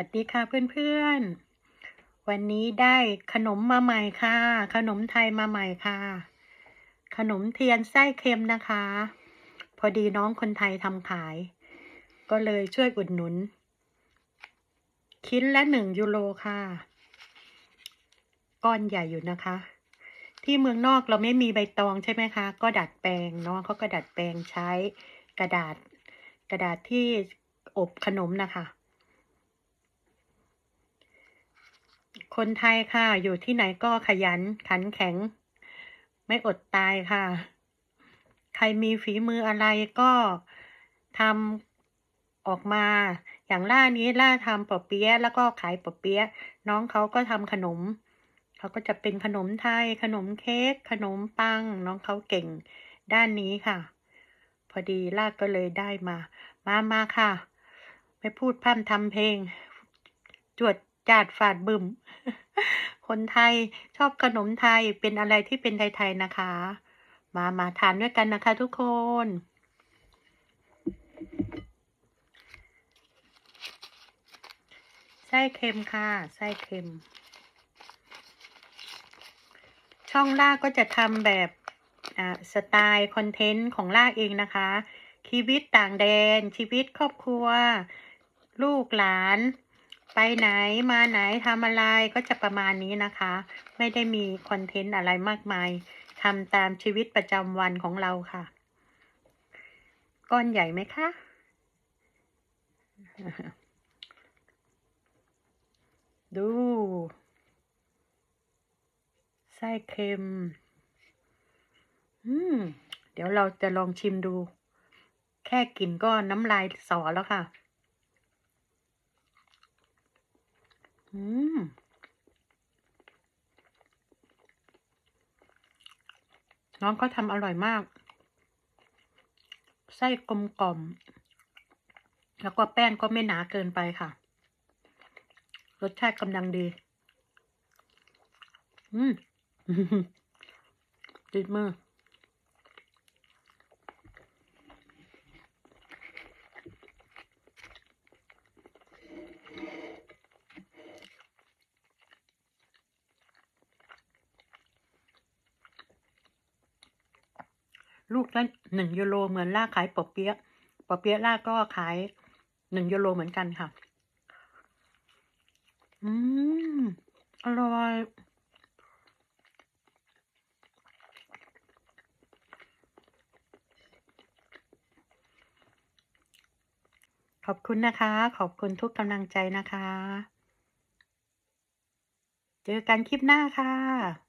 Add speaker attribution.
Speaker 1: วัสดีค่ะเพื่อนๆ วันนี้ได้ขนมมาใหม่ค่ะ ขนมไทยมาใหม่ค่ะ ขนมเทียนไส้เค็มนะคะ พอดีน้องคนไทยทำขาย ก็เลยช่วยอุดหนุนชิ้นละหนึ่งยูโรค่ะ ก้อนใหญ่อยู่นะคะ ที่เมืองนอกเราไม่มีใบตองใช่ไหมคะ ก็ดัดแปลงน้องเขาก็ดัดแปลงใช้กระดาษ กระดาษที่อบขนมนะคะ คนไทยค่ะ อยู่ที่ไหนก็ขยันขันแข็ง ไม่อดตายค่ะ ใครมีฝีมืออะไรก็ทำออกมา อย่างล่านี้ล่าทำปอเปี๊ยะแล้วก็ขายปอเปี๊ยะน้องเขาก็ทำขนม เขาก็จะเป็นขนมไทย ขนมเค้กขนมปัง น้องเขาเก่งด้านนี้ค่ะ พอดีล่าก็เลยได้มา มามาค่ะ ไม่พูดพร่ำทำเพลง จวด จาดฝาดบึมคนไทยชอบขนมไทยเป็นอะไรที่เป็นไทยๆนะคะ มามาทานด้วยกันนะคะทุกคนไส้เค็มค่ะไส้เค็ม ช่องล่าก็จะทำแบบสไตล์คอนเทนต์ของล่าเองนะคะชีวิตต่างแดนชีวิตครอบครัว ลูกหลาน ไปไหนมาไหนทำอะไรก็จะประมาณนี้นะคะ ไม่ได้มีคอนเทนต์อะไรมากมายทำตามชีวิตประจำวันของเราค่ะ ก้อนใหญ่ไหมคะดูไส้เค็ม อืม เดี๋ยวเราจะลองชิมดู แค่กลิ่นก็น้ำลายสอแล้วค่ะ อืมน้องเขาทำอร่อยมาก ไส้กลมกล่อม แล้วก็แป้งก็ไม่หนาเกินไปค่ะ รสชาติกำลังดี อืมติดมือ ลูกละหนึ่งยูโรเหมือนล่าขายปอเปี๊ยะปอเปี๊ยะล่าก็ขายหนึ่งยูโรเหมือนกันค่ะ อืม อร่อย ขอบคุณนะคะ ขอบคุณทุกกำลังใจนะคะ เจอกันคลิปหน้าค่ะ